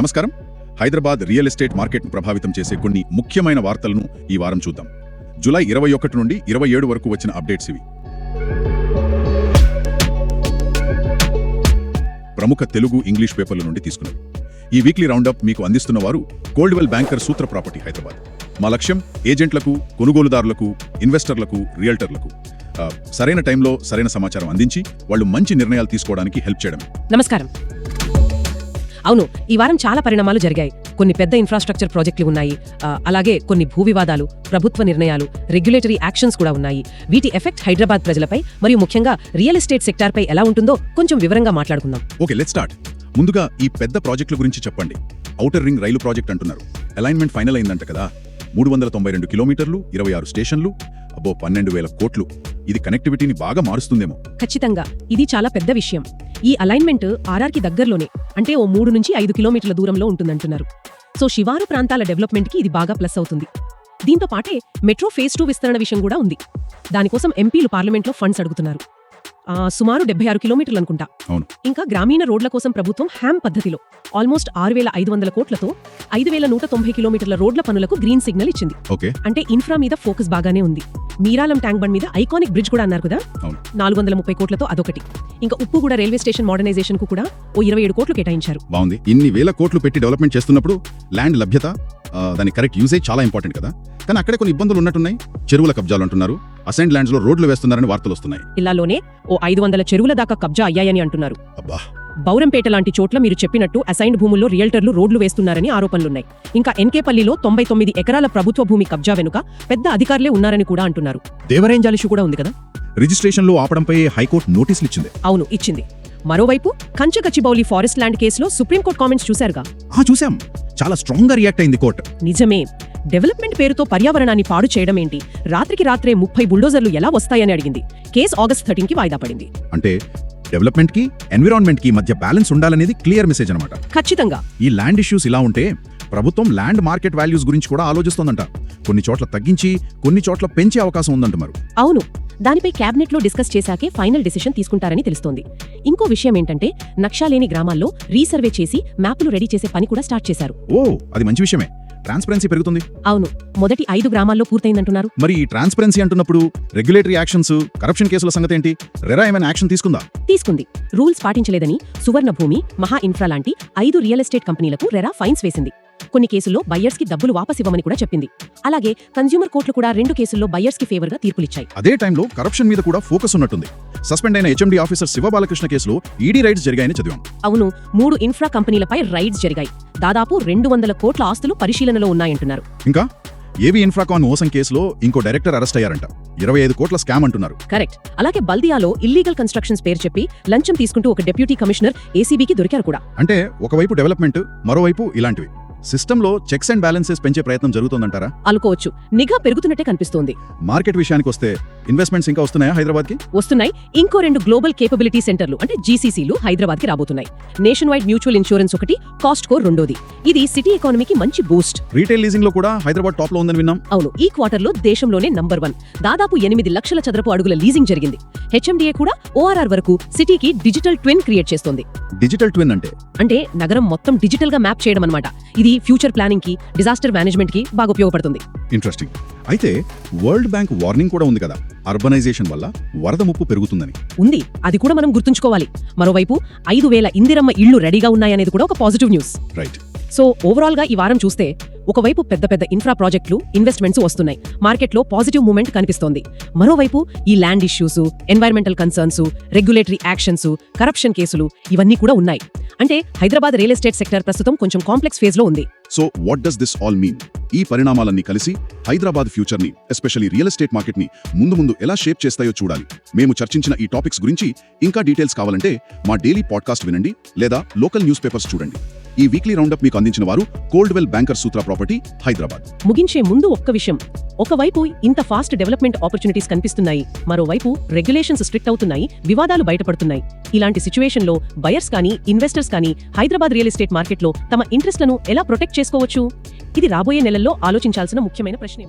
నమస్కారం. Hyderabad real estate మార్కెట్ను ప్రభావితం చేసే కొన్ని ముఖ్యమైన వార్తలను ఈ వారం చూద్దాం. జూలై ఇరవై ఒకటి నుండి ఇరవై ఏడు వరకు వచ్చిన అప్డేట్స్ ఇవి. ప్రముఖ తెలుగు ఇంగ్లీష్ పేపర్ల నుండి తీసుకున్నారు ఈ వీక్లీ రౌండప్ మీకు అందిస్తున్న వారు Coldwell banker Sutra property Hyderabad. మా లక్ష్యం ఏజెంట్లకు కొనుగోలుదారులకు ఇన్వెస్టర్లకు రియల్టర్లకు. సరైన టైంలో సరైన సమాచారం అందించి వాళ్ళు మంచి నిర్ణయాలు తీసుకోవడానికి హెల్ప్ చేయడం నమస్కారం. అవును ఈ వారం చాలా పరిణామాలు జరిగాయి. కొన్ని పెద్ద ఇన్ఫ్రాస్ట్రక్చర్ ప్రాజెక్టులు ఉన్నాయి. అలాగే కొన్ని భూ వివాదాలు ప్రభుత్వ నిర్ణయాలు రెగ్యులేటరీ యాక్షన్స్ కూడా ఉన్నాయి. వీటి ఎఫెక్ట్ హైదరాబాద్ ప్రజలపై మరియు ముఖ్యంగా రియల్ ఎస్టేట్ సెక్టార్పై ఎలా ఉంటుందో కొంచెం వివరంగా మాట్లాడుకుందాం. ఓకే లెట్ స్టార్ట్ ముందుగా ఈ పెద్ద ప్రాజెక్టుల గురించి చెప్పండి. ఔటర్ రింగ్ రైలు ప్రాజెక్ట్ అంటున్నారు. అలైన్మెంట్ ఫైనల్ అయిందంట కదా. మూడు వందల తొంభై రెండు కిలోమీటర్లు ఇరవై ఆరు స్టేషన్లు అబ్బో పన్నెండు వేల కోట్లు. ఇది కనెక్టివిటీని బాగా మారుస్తుందేమో. ఖచ్చితంగా. ఇది చాలా పెద్ద విషయం. ఈ అలైన్మెంట్ ఆర్ఆర్కి దగ్గరలోనే అంటే ఓ మూడు నుంచి ఐదు కిలోమీటర్ల దూరంలో ఉంటుందంటున్నారు. సో శివారు ప్రాంతాల డెవలప్మెంట్కి ఇది బాగా ప్లస్ అవుతుంది. దీంతో పాటే మెట్రో ఫేజ్ టూ విస్తరణ విషయం కూడా ఉంది. దానికోసం ఎంపీలు పార్లమెంట్లో ఫండ్స్ అడుగుతున్నారు. సుమారు డెబ్బై ఆరు కిలోమీటర్లు అనుకుంటా. ఇంకా గ్రామీణ రోడ్ల కోసం ప్రభుత్వం హ్యామ్ పద్ధతిలో ఆల్మోస్ట్ ఆరు వేల ఐదు వందల కోట్లతో ఐదు వేల నూట తొంభై కిలోమీటర్ల రోడ్ల పనులకు గ్రీన్ సిగ్నల్ ఇచ్చింది. అంటే ఇన్ఫ్రా మీద ఫోకస్ బాగానే ఉంది. మీరాలం ట్యాంక్ బండ్ మీద ఐకానిక్ బ్రిడ్జ్ కూడా అన్నారు కదా. నాలుగు వందల ముప్పై కోట్లతో అదొకటి. ఇంకా ఉప్పు కూడా రైల్వే స్టేషన్ మోడర్నైజేషన్కు కూడా ఓ ఇరవై ఏడు కోట్లు కేటాయించారు. బాగుంది. ఇన్ని వేల కోట్లు పెట్టి డెవలప్మెంట్ చేస్తున్నప్పుడు ల్యాండ్ లభ్యత దాని కరెక్ట్ యూసేజ్ చాలా ఇంపార్టెంట్ కదా? కానీ అక్కడే కొన్ని ఇబ్బందులు ఉన్నట్టున్నాయి. చెరువుల కబ్జాలు అంటున్నారు. అసైన్ ల్యాండ్స్లో రోడ్లు వేస్తున్నారని వార్తలు వస్తున్నాయి. ఇలాలోనే ఓ ఐదు వందల చెరువుల దాకా కబ్జా అయ్యాయని అంటున్నారు. అబ్బా! బౌరంపేట లాంటి చోట్ల మీరు చెప్పినట్టు అసైన్డ్ భూముల్లో రియల్టర్లు రోడ్లు వేస్తున్నారని ఆరోపణలున్నాయి. ఇంకా ఎన్కేపల్లిలో తొంభై తొమ్మిది ఎకరాల ప్రభుత్వ భూమి కబ్జా వెనుక పెద్ద అధికారులే ఉన్నారని కూడా అంటున్నారు. దేవరేంజాల్ ఇష్యూ కూడా ఉంది కదా? రిజిస్ట్రేషన్లో ఆపడంపై హైకోర్టు నోటీసులు ఇచ్చింది. అవును ఇచ్చింది. మరోవైపు కంచగచ్చిబౌలి ఫారెస్ట్ ల్యాండ్ కేసులో సుప్రీంకోర్టు కామెంట్స్ చూశారుగా? ఆ చూసాం చాలా స్ట్రాంగ్గా రియాక్ట్ అయింది కోర్టు. నిజమే. డెవలప్మెంట్ పేరుతో పర్యావరణాన్ని పాడు చేయడం ఏంటి రాత్రికి రాత్రే ముప్పై బుల్డోజర్లు ఎలా వస్తాయని అడిగింది. కేసు ఆగస్ట్ థర్టీన్కి వాయిదా పడింది. అంటే డెవలప్మెంట్కి ఎన్విరాన్మెంట్కి మధ్య బ్యాలెన్స్ ఉండాలనేది క్లియర్ మెసేజ్ అనమాట ఖచ్చితంగా. ఈ ల్యాండ్ ఇష్యూస్ ఇలా ఉంటే ప్రభుత్వం ల్యాండ్ మార్కెట్ వాల్యూస్ గురించి కూడా ఆలోచిస్తోందంట. కొన్ని చోట్ల తగ్గించి కొన్ని చోట్ల పెంచే అవకాశం ఉందంటున్నారు. అవును. దానిపై క్యాబినెట్లో డిస్కస్ చేశాకే ఫైనల్ డిసిషన్ తీసుకుంటారని తెలుస్తోంది. ఇంకో విషయం ఏంటంటే నక్షాలేని గ్రామాల్లో రీసర్వే చేసి మ్యాపులు రెడీ చేసే పని కూడా స్టార్ట్ చేశారు. ఓ అది మంచి విషయమే. ట్రాన్స్పరెన్సీ పెరుగుతుంది. అవును. మొదటి ఐదు గ్రామాల్లో పూర్తయిందంటున్నారు. మరి ఈ ట్రాన్స్పరెన్సీ అంటున్నప్పుడు రెగ్యులేటరీ యాక్షన్స్ కరప్షన్ కేసుల సంగతి ఏంటి రెరా ఏమైనా యాక్షన్ తీసుకుందా? తీసుకుంది. రూల్స్ పాటించలేదని సువర్ణ భూమి మహా ఇన్ఫ్రా లాంటి ఐదు రియల్ ఎస్టేట్ కంపెనీలకు రెరా ఫైన్స్ వేసింది. కొన్ని కేసుల్లో బయ్యర్స్కి డబ్బులు వాపస్ ఇవ్వమని కూడా చెప్పింది. అలాగే కన్స్యూమర్ కోర్టులు కూడా రెండు కేసుల్లో బయ్యర్స్కి ఫేవర్గా తీర్పులిచ్చాయి. అదే టైంలో కరప్షన్ మీద కూడా ఫోకస్ ఉన్నట్టుంది. సస్పెండ్ అయిన హెచ్ఎండి ఆఫీసర్ శివ బాలకృష్ణ కేసులో ఈడీ రైడ్స్ జరిగాయని చదివాం. అవును మూడు ఇన్ఫ్రా కంపెనీలపై రైడ్స్ జరిగాయి. దాదాపు రెండు వందల కోట్ల ఆస్తులు పరిశీలనలో ఉన్నాయంటున్నారు. ఇంకా ఏవి ఇన్ఫ్రాకాన్ మోసం కేసులో ఇంకో డైరెక్టర్ అరెస్ట్ అయ్యారంట. ఇరవై ఐదు కోట్ల స్కామ్ అంటున్నారు. కరెక్ట్ అలాగే బల్దియాలో ఇల్లీగల్ కన్స్ట్రక్షన్స్ పేరు చెప్పి లంచం తీసుకుంటూ ఒక డెప్యూటీ కమిషనర్ ఏసీబీకి దొరికారు కూడా. అంటే ఒకవైపు డెవలప్మెంట్ మరోవైపు ఇలాంటివి. సిస్టంలో చెక్స్ అండ్ బ్యాలెన్సెస్ పెంచే ప్రయత్నం జరుగుతోందంటారా? అనుకోవచ్చు. నిఘా పెరుగుతున్నట్టే కనిపిస్తోంది. మార్కెట్ విషయానికి వస్తే ఇన్వెస్ట్మెంట్స్ ఇంకా వస్తున్నాయా హైదరాబాద్కి వస్తున్నాయి. ఇంకో రెండు గ్లోబల్ కేపబిలిటీ సెంటర్లు అంటే జీసీసీలు హైదరాబాద్కి రాబోతున్నాయి. నేషన్ వైడ్ మ్యూచువల్ ఇన్సూరెన్స్ ఒకటి కాస్ట్ కోర్ రెండోది. ఇది సిటీ ఎకానమీకి మంచి బూస్ట్. రీటైల్ లీజింగ్లో కూడా హైదరాబాద్ టాప్లో ఉందని విన్నాం. అవును ఈ క్వార్టర్లో దేశంలోనే నంబర్ వన్. దాదాపు ఎనిమిది లక్షల చదరపు అడుగుల లీజింగ్ జరిగింది. హెచ్ఎండిఏ కూడా ఓఆర్ఆర్ వరకు సిటీకి డిజిటల్ ట్విన్ క్రియేట్ చేస్తోంది. డిజిటల్ ట్విన్ అంటే? అంటే నగరం మొత్తం డిజిటల్గా మ్యాప్ చేయడం అన్నమాట ఇది ఫ్యూచర్ ప్లానింగ్కి డిజాస్టర్ మేనేజ్మెంట్కి బాగా ఉపయోగపడుతుంది. ఇంట్రెస్టింగ్. అయితే వరల్డ్ బ్యాంక్ వార్నింగ్ కూడా ఉంది కదా అర్బనైజేషన్ వల్ల వరద ముప్పు పెరుగుతుందని. ఉంది. అది కూడా మనం గుర్తుంచుకోవాలి. మరోవైపు ఐదు వేల ఇందిరమ్మ ఇళ్ళు రెడీగా ఉన్నాయనేది కూడా ఒక పాజిటివ్ న్యూస్. రైట్. సో ఓవరాల్గా ఈ వారం చూస్తే ఒకవైపు పెద్ద పెద్ద ఇన్ఫ్రా ప్రాజెక్టులు ఇన్వెస్ట్మెంట్స్ వస్తున్నాయి. మార్కెట్లో పాజిటివ్ మూమెంట్ కనిపిస్తోంది. మరోవైపు ఈ land issues environmental concerns regulatory actions corruption కేసులు ఇవన్నీ కూడా ఉన్నాయి. అంటే హైదరాబాద్ రియల్ ఎస్టేట్ సెక్టర్ ప్రస్తుతం కొంచెం కాంప్లెక్స్ ఫేజ్లో ఉంది. So what does this all mean ఈ పరిణామాలన్నీ కలిసి హైదరాబాద్ ఫ్యూచర్ని ఎస్పెషల్లీ రియల్ ఎస్టేట్ మార్కెట్ని ముందు ముందు ఎలా షేప్ చేస్తాయో చూడాలి. మేము చర్చించిన ఈ టాపిక్స్ గురించి ఇంకా డీటెయిల్స్ కావాలంటే మా డైలీ పాడ్కాస్ట్ వినండి లేదా లోకల్ న్యూస్ పేపర్స్ చూడండి. ఈ వీక్లీ రౌండప్ మీకు అందించిన వారు Coldwell banker Sutra property Hyderabad ముగించే ముందు ఒక్క విషయం. ఒకవైపు ఇంత ఫాస్ట్ డెవలప్మెంట్ ఆపర్చునిటీస్ కనిపిస్తున్నాయి. మరోవైపు రెగ్యులేషన్స్ స్ట్రిక్ట్ అవుతున్నాయి. వివాదాలు బయటపడుతున్నాయి. ఇలాంటి సిచ్యువేషన్లో బయర్స్ కానీ ఇన్వెస్టర్స్ కానీ హైదరాబాద్ రియల్ ఎస్టేట్ మార్కెట్లో తమ ఇంట్రెస్ట్లను ఎలా ప్రొటెక్ట్ చేసుకోవచ్చు? ఇది రాబోయే నెలల్లో ఆలోచించాల్సిన ముఖ్యమైన ప్రశ్న